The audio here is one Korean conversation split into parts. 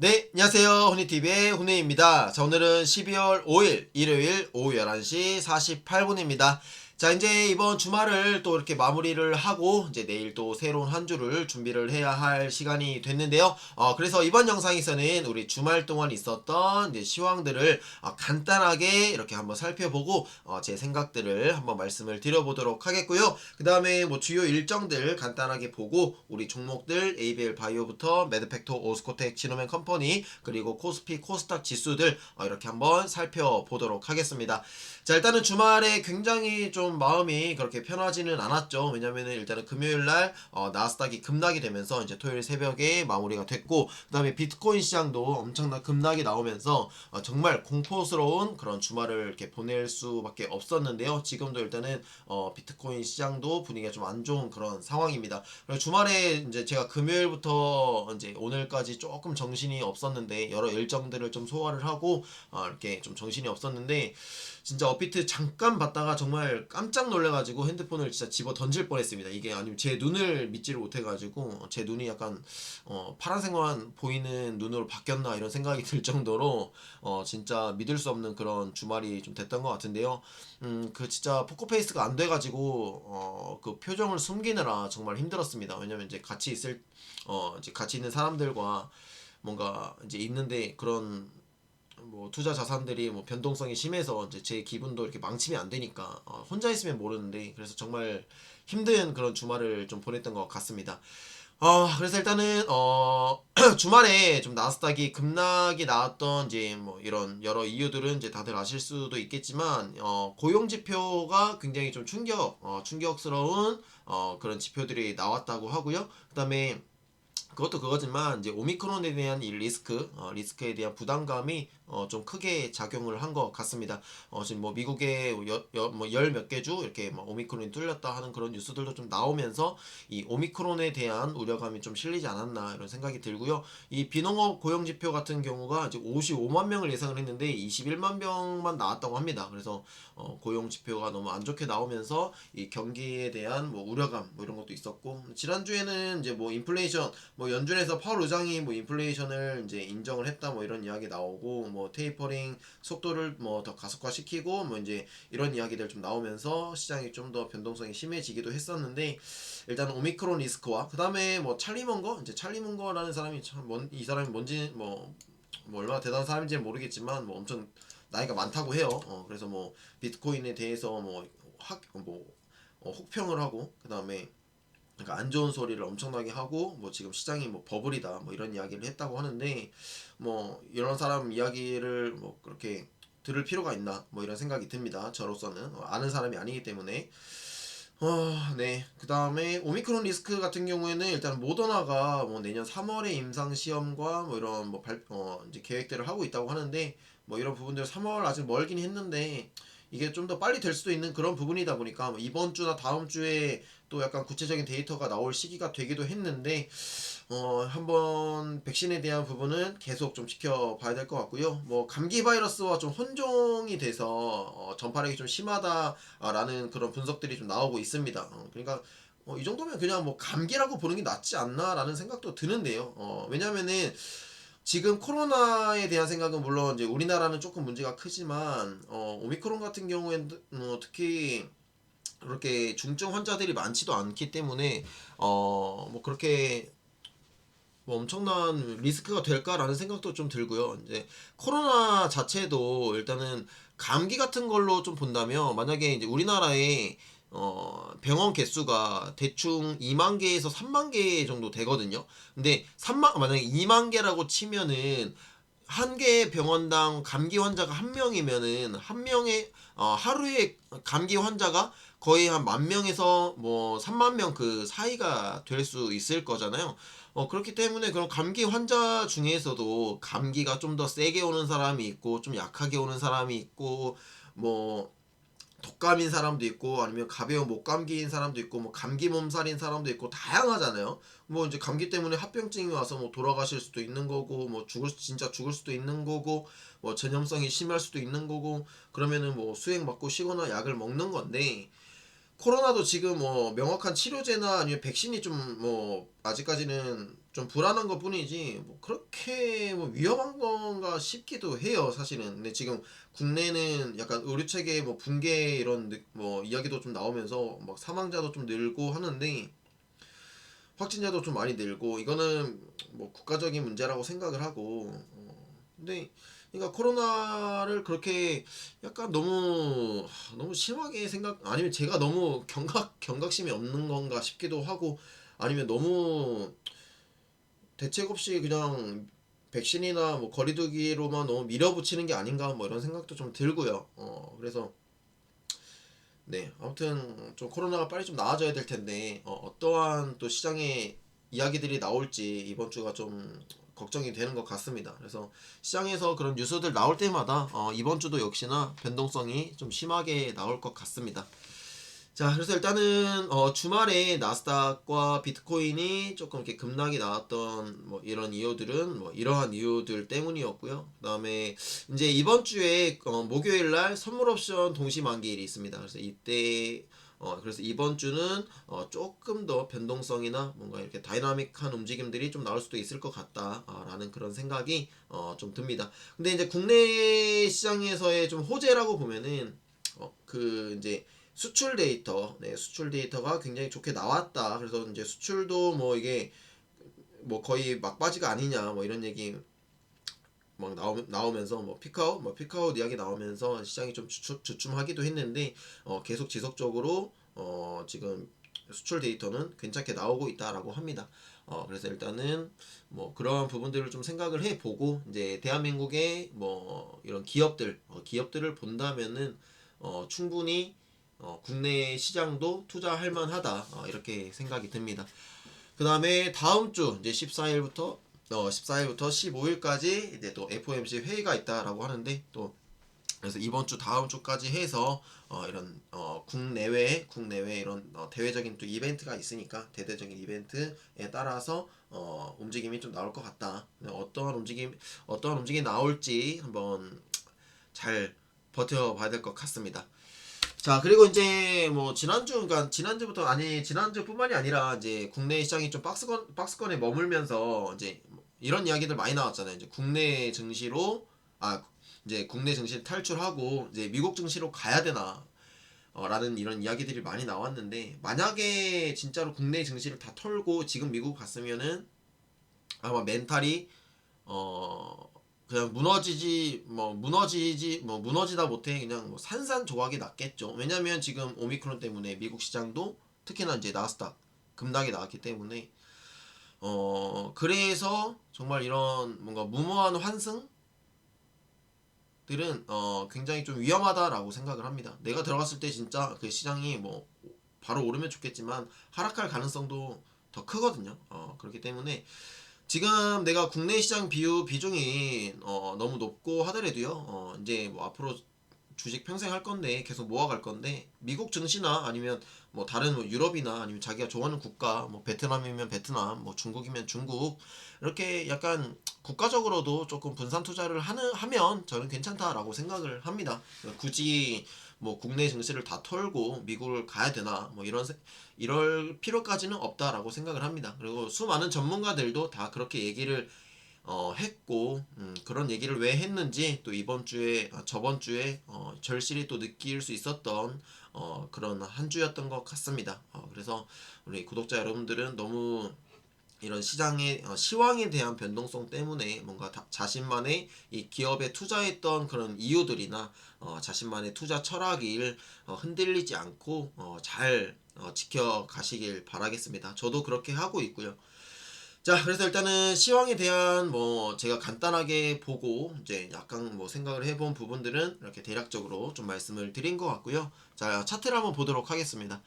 네, 안녕하세요. 훈이TV의 훈이입니다. 자, 오늘은 12월 5일 일요일 오후 11시 48분입니다. 자, 이제 이번 주말을 또 이렇게 마무리를 하고 이제 내일 또 새로운 한 주를 준비를 해야 할 시간이 됐는데요. 어, 그래서 이번 영상에서는 우리 주말 동안 있었던 이제 시황들을 어, 간단하게 이렇게 한번 살펴보고 어, 제 생각들을 한번 말씀을 드려보도록 하겠고요. 그 다음에 뭐 주요 일정들 간단하게 보고 우리 종목들 ABL 바이오부터 매드팩토 오스코텍 지노맨 컴퍼니 그리고 코스피 코스닥 지수들 어, 이렇게 한번 살펴보도록 하겠습니다. 자 일단은 주말에 굉장히 좀 마음이 그렇게 편하지는 않았죠. 왜냐면은 일단은 금요일 날 어, 나스닥이 급락이 되면서 이제 토요일 새벽에 마무리가 됐고 그다음에 비트코인 시장도 엄청난 급락이 나오면서 어, 정말 공포스러운 그런 주말을 이렇게 보낼 수밖에 없었는데요. 지금도 일단은 어, 비트코인 시장도 분위기가 좀 안 좋은 그런 상황입니다. 그리고 주말에 이제 제가 금요일부터 이제 오늘까지 조금 정신이 없었는데 여러 일정들을 좀 소화를 하고 어, 이렇게 좀 정신이 없었는데 진짜 업비트 잠깐 봤다가 정말 깜짝 놀래가지고 핸드폰을 진짜 집어 던질 뻔했습니다. 이게 아니면 제 눈을 믿지를 못해가지고 제 눈이 약간 어, 파란색만 보이는 눈으로 바뀌었나 이런 생각이 들 정도로 어, 진짜 믿을 수 없는 그런 주말이 좀 됐던 것 같은데요. 음, 그 진짜 포커페이스가 안 돼가지고 어, 그 표정을 숨기느라 정말 힘들었습니다. 왜냐면 이제 같이 있을 어, 이제 같이 있는 사람들과 뭔가 이제 있는데 그런 뭐 투자 자산들이 뭐 변동성이 심해서 이제 제 기분도 이렇게 망치면 안 되니까 어, 혼자 있으면 모르는데 그래서 정말 힘든 그런 주말을 좀 보냈던 것 같습니다. 어, 그래서 일단은 어 주말에 좀 나스닥이 급락이 나왔던 이제 뭐 이런 여러 이유들은 이제 다들 아실 수도 있겠지만 어 고용 지표가 굉장히 좀 충격 어 충격스러운 어 그런 지표들이 나왔다고 하고요. 그다음에 그것도 그거지만 이제 오미크론에 대한 이 리스크 어, 리스크에 대한 부담감이 어, 좀 크게 작용을 한 것 같습니다. 어, 지금 뭐 미국의 뭐열 몇 개 주 이렇게 뭐 오미크론이 뚫렸다 하는 그런 뉴스들도 좀 나오면서 이 오미크론에 대한 우려감이 좀 실리지 않았나 이런 생각이 들고요. 이 비농업 고용 지표 같은 경우가 이제 55만 명을 예상을 했는데 21만 명만 나왔다고 합니다. 그래서 어, 고용 지표가 너무 안 좋게 나오면서 이 경기에 대한 뭐 우려감 뭐 이런 것도 있었고 지난주에는 이제 뭐 인플레이션 뭐 연준에서 파월 의장이 뭐 인플레이션을 이제 인정을 했다 뭐 이런 이야기 나오고 뭐 테이퍼링 속도를 뭐 더 가속화시키고 뭐 이제 이런 이야기들 좀 나오면서 시장이 좀 더 변동성이 심해지기도 했었는데 일단 오미크론 리스크와 그다음에 뭐 찰리 먼거 이제 찰리 먼거라는 사람이 참이 사람이 뭔지 뭐, 뭐 얼마나 대단한 사람인지는 모르겠지만 뭐 엄청 나이가 많다고 해요. 어, 그래서 뭐 비트코인에 대해서 뭐 학 뭐 어, 혹평을 하고 그다음에 그러니까 안 좋은 소리를 엄청나게 하고 뭐 지금 시장이 뭐 버블이다 뭐 이런 이야기를 했다고 하는데 뭐 이런 사람 이야기를 뭐 그렇게 들을 필요가 있나 뭐 이런 생각이 듭니다. 저로서는 어, 아는 사람이 아니기 때문에 어, 네. 그 다음에 오미크론 리스크 같은 경우에는 일단 모더나가 뭐 내년 3월에 임상 시험과 뭐 이런 뭐 발, 어, 이제 계획들을 하고 있다고 하는데 뭐 이런 부분들 3월 아직 멀긴 했는데 이게 좀 더 빨리 될 수도 있는 그런 부분이다 보니까 뭐 이번 주나 다음 주에 또 약간 구체적인 데이터가 나올 시기가 되기도 했는데 어 한번 백신에 대한 부분은 계속 좀 지켜봐야 될 것 같고요. 뭐 감기 바이러스와 좀 혼종이 돼서 어 전파력이 좀 심하다라는 그런 분석들이 좀 나오고 있습니다. 어 그러니까 어, 이 정도면 그냥 뭐 감기라고 보는 게 낫지 않나라는 생각도 드는데요. 어 왜냐면은 지금 코로나에 대한 생각은 물론 이제 우리나라는 조금 문제가 크지만 어, 오미크론 같은 경우에는 어, 특히 그렇게 중증 환자들이 많지도 않기 때문에 어 뭐 그렇게 뭐 엄청난 리스크가 될까라는 생각도 좀 들고요. 이제 코로나 자체도 일단은 감기 같은 걸로 좀 본다면 만약에 이제 우리나라에 어, 병원 개수가 대충 2만 개에서 3만 개 정도 되거든요. 근데 3만 만약에 2만 개라고 치면은 한 개의 병원당 감기 환자가 한 명이면은 한 명의 어, 하루에 감기 환자가 거의 한 만 명에서 뭐 3만 명 그 사이가 될 수 있을 거잖아요. 어, 그렇기 때문에 그런 감기 환자 중에서도 감기가 좀 더 세게 오는 사람이 있고 좀 약하게 오는 사람이 있고 뭐 독감인 사람도 있고 아니면 가벼운 목감기인 사람도 있고 뭐 감기 몸살인 사람도 있고 다양하잖아요. 뭐 이제 감기 때문에 합병증이 와서 뭐 돌아가실 수도 있는 거고 뭐 죽을 진짜 죽을 수도 있는 거고 뭐 전염성이 심할 수도 있는 거고 그러면은 뭐 수액 맞고 쉬거나 약을 먹는 건데 코로나도 지금 뭐 명확한 치료제나 아니면 백신이 좀 뭐 아직까지는 좀 불안한 것 뿐이지 뭐 그렇게 뭐 위험한 건가 싶기도 해요 사실은. 근데 지금 국내는 약간 의료 체계 뭐 붕괴 이런 느- 뭐 이야기도 좀 나오면서 막 사망자도 좀 늘고 하는데 확진자도 좀 많이 늘고 이거는 뭐 국가적인 문제라고 생각을 하고 어, 근데 그러니까 코로나를 그렇게 약간 너무 너무 심하게 생각 아니면 제가 너무 경각 경각심이 없는 건가 싶기도 하고 아니면 너무 대책 없이 그냥 백신이나 뭐 거리두기로만 너무 밀어붙이는 게 아닌가 뭐 이런 생각도 좀 들고요. 어 그래서 네 아무튼 좀 코로나가 빨리 좀 나아져야 될 텐데 어, 어떠한 또 시장에 이야기들이 나올지 이번 주가 좀 걱정이 되는 것 같습니다. 그래서 시장에서 그런 뉴스들 나올 때마다 어, 이번 주도 역시나 변동성이 좀 심하게 나올 것 같습니다. 자, 그래서 일단은 어, 주말에 나스닥과 비트코인이 조금 이렇게 급락이 나왔던 뭐 이런 이유들은 뭐 이러한 이유들 때문이었고요. 그다음에 이제 이번 주에 어, 목요일 날 선물 옵션 동시 만기일이 있습니다. 그래서 이때 어, 그래서 이번 주는 어, 조금 더 변동성이나 뭔가 이렇게 다이나믹한 움직임들이 좀 나올 수도 있을 것 같다라는 그런 생각이 어, 좀 듭니다. 근데 이제 국내 시장에서의 좀 호재라고 보면은 어, 그 이제 수출 데이터, 네, 수출 데이터가 굉장히 좋게 나왔다. 그래서 이제 수출도 뭐 이게 뭐 거의 막바지가 아니냐, 뭐 이런 얘기 막 나오, 나오면서 뭐 피카웃, 뭐 피카웃 이야기 나오면서 시장이 좀 주춤, 주춤 하기도 했는데 어, 계속 지속적으로 어, 지금 수출 데이터는 괜찮게 나오고 있다라고 합니다. 어, 그래서 일단은 뭐 그런 부분들을 좀 생각을 해보고 이제 대한민국의 뭐 이런 기업들, 어, 기업들을 본다면은 어, 충분히 어, 국내 시장도 투자할 만하다 어, 이렇게 생각이 듭니다. 그 다음에 다음 주 이제 14일부터 어, 14일부터 15일까지 이제 또 FOMC 회의가 있다라고 하는데 또 그래서 이번 주 다음 주까지 해서 어, 이런 어, 국내외 국내외 이런 어, 대외적인 또 이벤트가 있으니까 대대적인 이벤트에 따라서 어, 움직임이 좀 나올 것 같다. 어떠한 움직임 어떠한 움직임이 나올지 한번 잘 버텨봐야 될 것 같습니다. 자 그리고 이제 뭐 지난주 그러니까 지난주부터 아니 지난주뿐만이 아니라 이제 국내 시장이 좀 박스권 박스권에 머물면서 이제 이런 이야기들 많이 나왔잖아요. 이제 국내 증시로 아 이제 국내 증시 탈출하고 이제 미국 증시로 가야 되나 어, 라는 이런 이야기들이 많이 나왔는데 만약에 진짜로 국내 증시를 다 털고 지금 미국 갔으면은 아마 멘탈이 어 그냥 무너지지 뭐 무너지지 뭐 무너지다 못해 그냥 뭐 산산조각이 났겠죠. 왜냐면 지금 오미크론 때문에 미국 시장도 특히나 이제 나스닥 급락이 나왔기 때문에 어 그래서 정말 이런 뭔가 무모한 환승 들은 어 굉장히 좀 위험하다라고 생각을 합니다. 내가 들어갔을 때 진짜 그 시장이 뭐 바로 오르면 좋겠지만 하락할 가능성도 더 크거든요. 어 그렇기 때문에 지금 내가 국내 시장 비유 비중이 어, 너무 높고 하더라도요. 어, 이제 뭐 앞으로 주식 평생 할 건데 계속 모아갈 건데 미국 증시나 아니면 뭐 다른 뭐 유럽이나 아니면 자기가 좋아하는 국가 뭐 베트남이면 베트남 뭐 중국이면 중국 이렇게 약간 국가적으로도 조금 분산 투자를 하는 하면 저는 괜찮다라고 생각을 합니다. 굳이 뭐 국내 증시를 다 털고 미국을 가야 되나 뭐 이런 세- 이럴 필요까지는 없다라고 생각을 합니다. 그리고 수많은 전문가들도 다 그렇게 얘기를 어, 했고 음, 그런 얘기를 왜 했는지 또 이번 주에 아, 저번 주에 어, 절실히 또 느낄 수 있었던 어, 그런 한 주였던 것 같습니다. 어, 그래서 우리 구독자 여러분들은 너무 이런 시장의 어, 시황에 대한 변동성 때문에 뭔가 다- 자신만의 이 기업에 투자했던 그런 이유들이나 어, 자신만의 투자 철학을 어, 흔들리지 않고 어, 잘 어, 지켜가시길 바라겠습니다. 저도 그렇게 하고 있고요. 자, 그래서 일단은 시황에 대한 뭐 제가 간단하게 보고 이제 약간 뭐 생각을 해본 부분들은 이렇게 대략적으로 좀 말씀을 드린 것 같고요. 자, 차트를 한번 보도록 하겠습니다.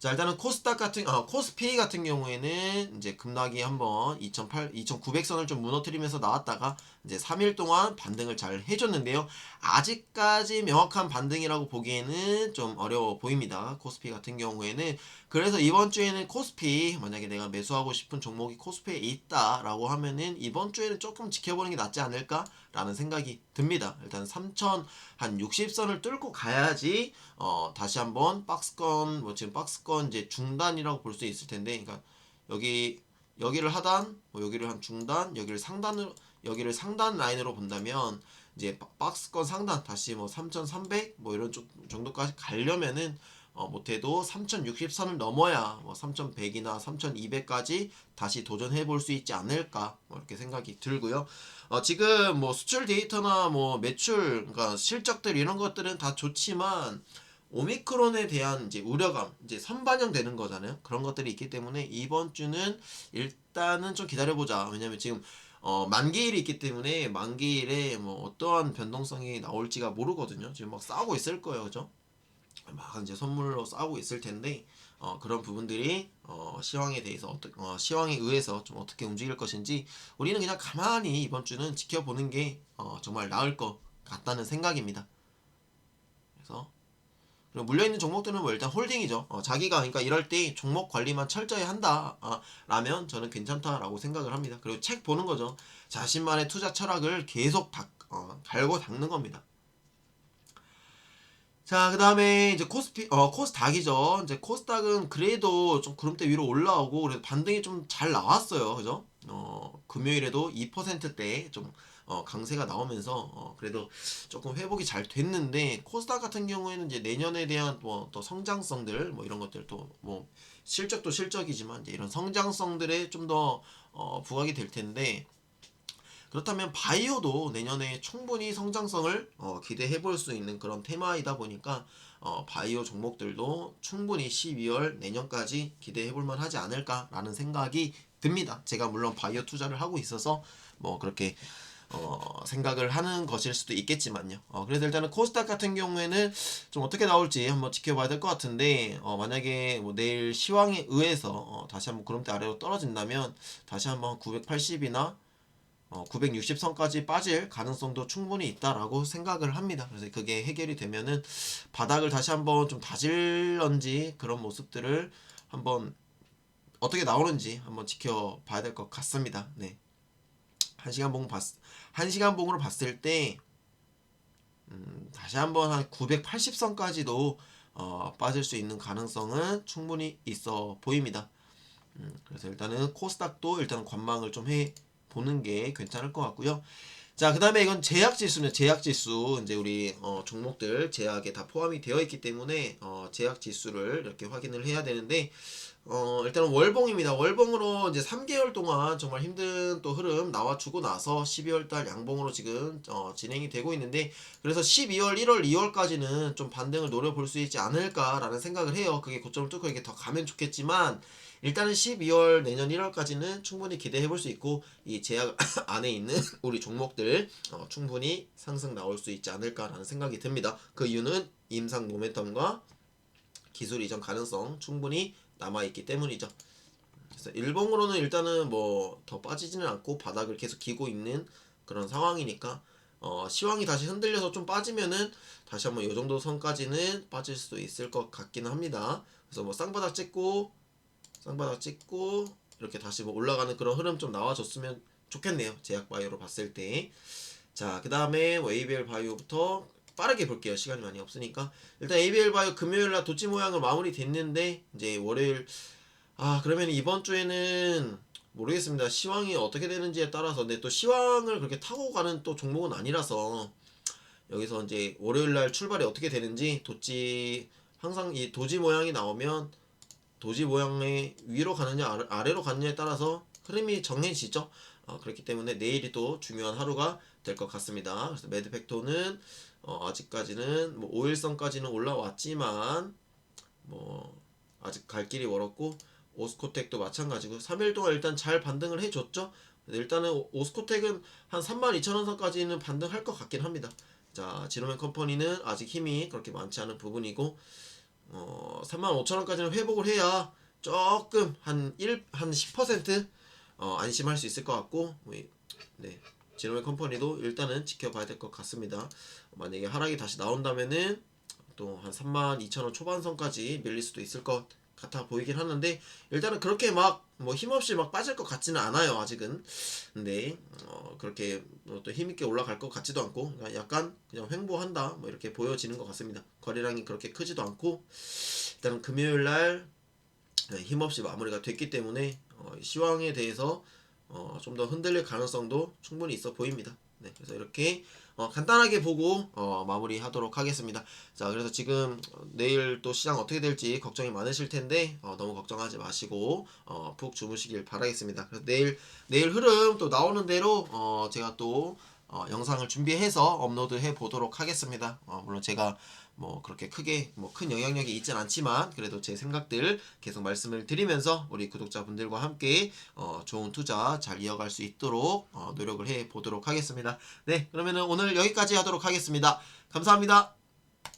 자, 일단은 코스닥 같은 아, 코스피 같은 경우에는 이제 급락이 한번 2008 2900선을 좀 무너뜨리면서 나왔다가 이제 3일 동안 반등을 잘 해줬는데요. 아직까지 명확한 반등이라고 보기에는 좀 어려워 보입니다. 코스피 같은 경우에는 그래서 이번 주에는 코스피 만약에 내가 매수하고 싶은 종목이 코스피에 있다라고 하면은 이번 주에는 조금 지켜보는 게 낫지 않을까라는 생각이 듭니다. 일단 3천 한 60선을 뚫고 가야지 어 다시 한번 박스권 뭐 지금 박스권 이제 중단이라고 볼 수 있을 텐데 그러니까 여기 여기를 하단, 뭐 여기를 한 중단, 여기를 상단으로 여기를 상단 라인으로 본다면 이제 바- 박스권 상단 다시 뭐 3,300 뭐 이런 쪽- 정도까지 가려면은 어, 못해도 3,060선을 넘어야 뭐 3,100이나 3,200까지 다시 도전해 볼 수 있지 않을까 뭐 이렇게 생각이 들고요. 어, 지금 뭐 수출 데이터나 뭐 매출, 그러니까 실적들 이런 것들은 다 좋지만 오미크론에 대한 이제 우려감, 이제 선반영되는 거잖아요. 그런 것들이 있기 때문에 이번 주는 일단은 좀 기다려보자. 왜냐면 지금 어, 만기일이 있기 때문에 만기일에 뭐 어떠한 변동성이 나올지가 모르거든요. 지금 막 싸우고 있을 거예요, 그죠? 막 이제 선물로 싸우고 있을 텐데 어, 그런 부분들이 어, 시황에 대해서 어떠, 어, 시황에 의해서 좀 어떻게 움직일 것인지 우리는 그냥 가만히 이번 주는 지켜보는 게 어, 정말 나을 것 같다는 생각입니다. 그래서 물려있는 종목들은 뭐 일단 홀딩이죠. 어, 자기가 그러니까 이럴 때 종목 관리만 철저히 한다 아, 라면 저는 괜찮다라고 생각을 합니다. 그리고 책 보는 거죠. 자신만의 투자 철학을 계속 닦, 어, 갈고 닦는 겁니다. 자, 그 다음에 이제 코스피, 어, 코스닥이죠. 이제 코스닥은 그래도 좀 구름대 위로 올라오고, 그래도 반등이 좀 잘 나왔어요. 그죠? 어, 금요일에도 2%대 좀, 어, 강세가 나오면서, 어, 그래도 조금 회복이 잘 됐는데, 코스닥 같은 경우에는 이제 내년에 대한 뭐, 또 성장성들, 뭐 이런 것들 또, 뭐, 실적도 실적이지만, 이제 이런 성장성들에 좀 더, 어, 부각이 될 텐데, 그렇다면 바이오도 내년에 충분히 성장성을 어, 기대해 볼 수 있는 그런 테마이다 보니까 어, 바이오 종목들도 충분히 12월 내년까지 기대해 볼 만 하지 않을까라는 생각이 듭니다. 제가 물론 바이오 투자를 하고 있어서 뭐 그렇게 어, 생각을 하는 것일 수도 있겠지만요. 어, 그래서 일단은 코스닥 같은 경우에는 좀 어떻게 나올지 한번 지켜봐야 될 것 같은데 어, 만약에 뭐 내일 시황에 의해서 어, 다시 한번 구름대 아래로 떨어진다면 다시 한번 980이나 어, 960선까지 빠질 가능성도 충분히 있다라고 생각을 합니다. 그래서 그게 해결이 되면은 바닥을 다시 한번 좀 다질런지 그런 모습들을 한번 어떻게 나오는지 한번 지켜봐야 될 것 같습니다. 네. 한 시간 봉 봤, 한 시간 봉으로 봤을 때 음, 다시 한번 한 980선까지도 어, 빠질 수 있는 가능성은 충분히 있어 보입니다. 음, 그래서 일단은 코스닥도 일단 관망을 좀 해 보는 게 괜찮을 것 같고요. 자, 그 다음에 이건 제약 지수는 제약 지수. 이제 우리 어, 종목들 제약에 다 포함이 되어 있기 때문에 어, 제약 지수를 이렇게 확인을 해야 되는데 어, 일단은 월봉입니다. 월봉으로 이제 3개월 동안 정말 힘든 또 흐름 나와주고 나서 12월 달 양봉으로 지금 어, 진행이 되고 있는데 그래서 12월, 1월, 2월까지는 좀 반등을 노려볼 수 있지 않을까라는 생각을 해요. 그게 고점을 뚫고 이게 더 가면 좋겠지만 일단은 12월 내년 1월까지는 충분히 기대해 볼 수 있고 이 제약 안에 있는 우리 종목들 어, 충분히 상승 나올 수 있지 않을까라는 생각이 듭니다. 그 이유는 임상 모멘텀과 기술 이전 가능성 충분히 남아 있기 때문이죠. 그래서 일봉으로는 일단은 뭐 더 빠지지는 않고 바닥을 계속 기고 있는 그런 상황이니까 어, 시황이 다시 흔들려서 좀 빠지면은 다시 한번 요 정도 선까지는 빠질 수도 있을 것 같기는 합니다. 그래서 뭐 쌍바닥 찍고 쌍바닥 찍고 이렇게 다시 뭐 올라가는 그런 흐름 좀 나와줬으면 좋겠네요. 제약 바이오로 봤을 때. 자, 그 다음에 뭐 ABL 바이오부터 빠르게 볼게요. 시간이 많이 없으니까. 일단 ABL 바이오 금요일 날 도치 모양을 마무리 됐는데, 이제 월요일, 아, 그러면 이번 주에는 모르겠습니다. 시황이 어떻게 되는지에 따라서. 근데 또 시황을 그렇게 타고 가는 또 종목은 아니라서, 여기서 이제 월요일 날 출발이 어떻게 되는지, 도치, 항상 이 도지 모양이 나오면, 도지 모양의 위로 가느냐 아래- 아래로 가느냐에 따라서 흐름이 정해지죠. 어, 그렇기 때문에 내일이 또 중요한 하루가 될 것 같습니다. 그래서 매드팩토는 어, 아직까지는 뭐 5일선까지는 올라왔지만 뭐 아직 갈 길이 멀었고 오스코텍도 마찬가지고 3일 동안 일단 잘 반등을 해줬죠. 일단은 오- 오스코텍은 한 32,000원 선까지는 반등할 것 같긴 합니다. 자, 지로맨 컴퍼니는 아직 힘이 그렇게 많지 않은 부분이고 어, 35,000원까지는 회복을 해야 조금 한 1, 한 10% 어, 안심할 수 있을 것 같고 뭐 이- 네. 지노의 컴퍼니도 일단은 지켜봐야 될 것 같습니다. 만약에 하락이 다시 나온다면은 또 한 32,000원 초반선까지 밀릴 수도 있을 것 같아 보이긴 하는데 일단은 그렇게 막 뭐 힘없이 막 빠질 것 같지는 않아요 아직은 근데 어 그렇게 뭐또 힘있게 올라갈 것 같지도 않고 그냥 약간 그냥 횡보한다 뭐 이렇게 보여지는 것 같습니다 거래량이 그렇게 크지도 않고 일단은 금요일 날 네, 힘없이 마무리가 됐기 때문에 어, 이 시황에 대해서 어, 좀 더 흔들릴 가능성도 충분히 있어 보입니다. 네, 그래서 이렇게 어, 간단하게 보고 어, 마무리하도록 하겠습니다. 자, 그래서 지금 어, 내일 또 시장 어떻게 될지 걱정이 많으실 텐데 어, 너무 걱정하지 마시고 어, 푹 주무시길 바라겠습니다. 그래서 내일 내일 흐름 또 나오는 대로 어, 제가 또 어, 영상을 준비해서 업로드 해 보도록 하겠습니다. 어, 물론 제가 뭐 그렇게 크게 뭐 큰 영향력이 있진 않지만 그래도 제 생각들 계속 말씀을 드리면서 우리 구독자분들과 함께 어, 좋은 투자 잘 이어갈 수 있도록 어, 노력을 해 보도록 하겠습니다. 네, 그러면은 오늘 여기까지 하도록 하겠습니다. 감사합니다.